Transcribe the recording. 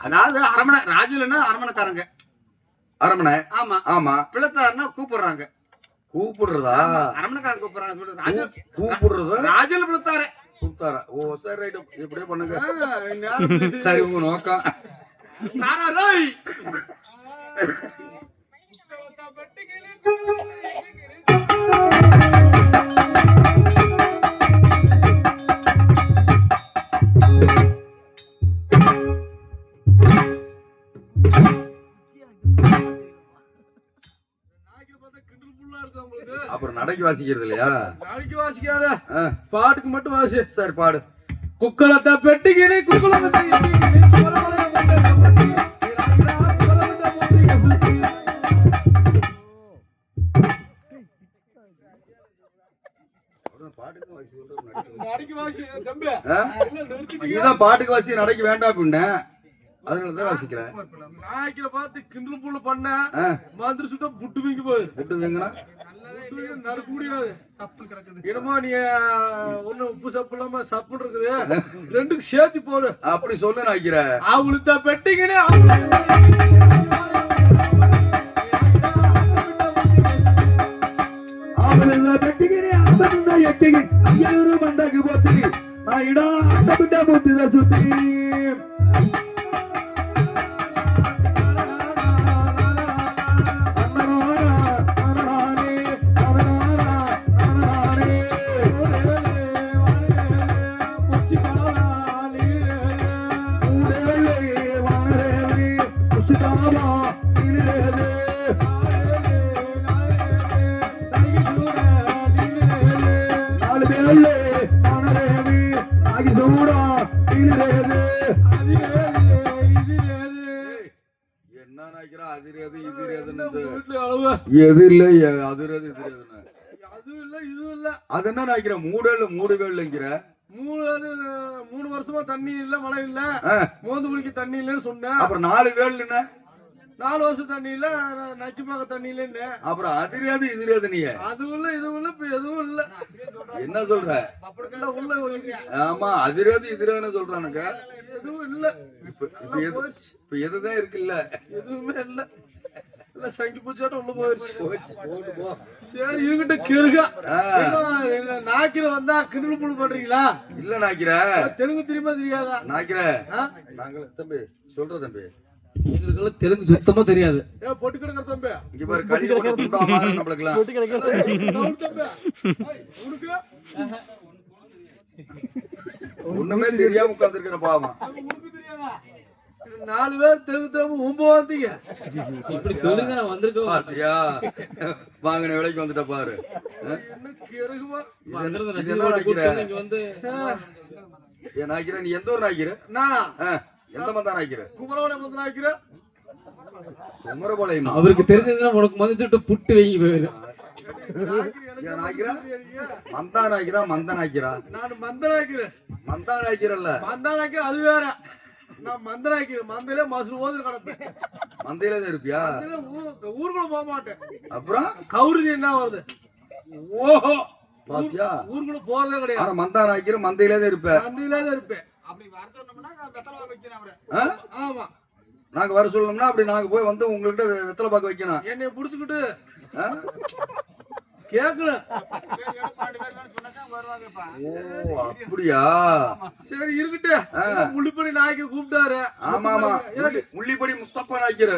அதாவது அரமனை ராஜுலன்னா அரமனைக்காரங்க அரமனை ஆமா. ஆமா. பிள்ளைத்தாருன்னா கூப்பிடுறாங்க. கூப்பிடுறதா? அரமனைக்காரங்க கூப்பிடுறாங்க. சொல்லு. ராஜு கூப்பிடுறதா? ராஜுல பிள்ளைத்தாரு. கூப்பிட்டாரா? ஓ சரி ரைட்டு. இப்படியே பண்ணுங்க. சரி உங்க நோக்கம். நானா ரோய். அப்புறம் நடைக்கு வாசிக்கிறது இல்லையா? நாளைக்கு வாசிக்காத. பாட்டுக்கு மட்டும் வாசி. சரி பாடு. குக்களத்தை பெட்டிக்கினி குக்குளத்தை பாட்டுக்கு வாசி நடைக்கு வேண்டாம் அப்படின்னு அதனால தான் வாசிக்கிறேன் நாய்க்கில பார்த்து கிண்டல் புண்ணு சுட்டா புட்டு வீங்கி போயிரு. புட்டு வீங்கினா? நடக்க முடியாது. என்னமோ நீ ஒண்ணு உப்பு சப்பு இல்லாம சப்பு இருக்குது? ரெண்டுக்கு சேர்த்து போடு. அப்படி சொல்லு நாய்க்கிறேன் அவளுக்கு தான் பெட்டிங்கன்னு. ஐயாயிரம் மண்டாக்கு போத்துக்கு நான் இடம் அட்ட விட்டா போத்துதான் சுத்தி என்ன அதிரது இதுரதுன்னு எது இல்ல அதிரது இதுரதுன்னு. அதுவும் இல்ல இதுவும் இல்ல. அது என்ன நினைக்கிற? மூடல் மூடு வேலைங்கிற மூணு அது, மூணு வருஷமா தண்ணி இல்ல மழை இல்ல. மோந்து குடிக்க தண்ணி இல்லைன்னு சொன்னேன் அப்புறம் நாலு வேலுன்னு நாலு வருஷம் தண்ணி இல்ல நக்கி பார்க்க தண்ணி இல்லைன்னு அப்புறம் அதிரது இதுரது நீ அதுவும் இல்ல இதுவும் இல்ல இப்ப எதுவும் இல்ல. என்ன சொல்ற? உள்ள. ஆமா அதிரது இதுரதுன்னு சொல்றானுங்க. எதுவும் இல்ல. இப்ப இப்ப எது இப்ப எதுதான் இருக்குல்ல? எதுவுமே இல்ல. இல்ல சங்கி பூச்சாட்டம் உள்ள போயிருச்சு சரி இருக்கிட்ட கிருகா நாக்கில வந்தா கிண்டல் புல் பண்றீங்களா? இல்ல நாய்க்கிற. தெலுங்கு தெரியுமா தெரியாதா? நாய்க்கிற. ஆ? நாங்கள தம்பி சொல்ற தம்பி. எங்களுக்கெல்லாம் தெலுங்கு சுத்தமா தெரியாது. ஏ பொட்டு கிடக்குற தம்பி. இங்க பாரு போட்டு துண்டா மாறு உனக்கு? ஒண்ணுமே தெரியாம உட்கார்ந்துருக்கிற பாவம். அது உனக்கு தெரியாதா? இது நாலு பேர் தெலுங்கு தெரியாம ஒன்பது வந்தீங்க இப்படி சொல்லுங்க நான் வந்திருக்கோம் பாத்தியா? வாங்கின விலைக்கு வந்துட்ட பாரு? என்ன கிருகுமா? இது என்ன இங்க வந்து ஏன் நாய்க்கிற நீ எந்த ஊர் நாய்க்கிற நான். ஆ, எந்த மந்தா நாய்க்கிற குமரவனை வந்து நாய்க்கிறேன் குமரபாளையமா. அவருக்கு தெரிஞ்சதுன்னா உனக்கு மதிச்சுட்டு புட்டு வைங்கி போயிரு ஏன் நாய்க்கிற? மந்தா நாய்க்கிறா மந்த நாய்க்கிறா? நான் மந்த நாய்க்கிறேன். மந்தா நாய்க்கிறல்ல. மந்த நாய்க்கிறேன் அது வேற. நான் மந்த நாய்க்கிறேன். மந்தையில மாசு ஓது கிடப்பேன் மந்தையில தான் இருப்பியா? ஊருக்குள்ள போக மாட்டேன். அப்புறம்? கௌரி என்ன வருது ஓஹோ! பாத்தியா? ஊருக்குள்ள போறதே கிடையாது. ஆனா மந்தா நாய்க்கிற மந்தையில தான் இருப்ப. மந்தையில தான் இருப்பேன். நாங்க வர சொல்லணும்னா அப்படி நாங்க போய் வந்து உங்கள்கிட்ட வெத்தலை பாக்க வைக்கணும். என்னைய புடிச்சுக்கிட்டு? கேட்கணும் அப்படியா? சரி இருக்கட்டு முள்ளிப்படி நாய்க்கு கூப்பிட்டாரு. ஆமா ஆமா. முள்ளி- முள்ளிப்படி முஸ்தப்பா நாய்க்கிற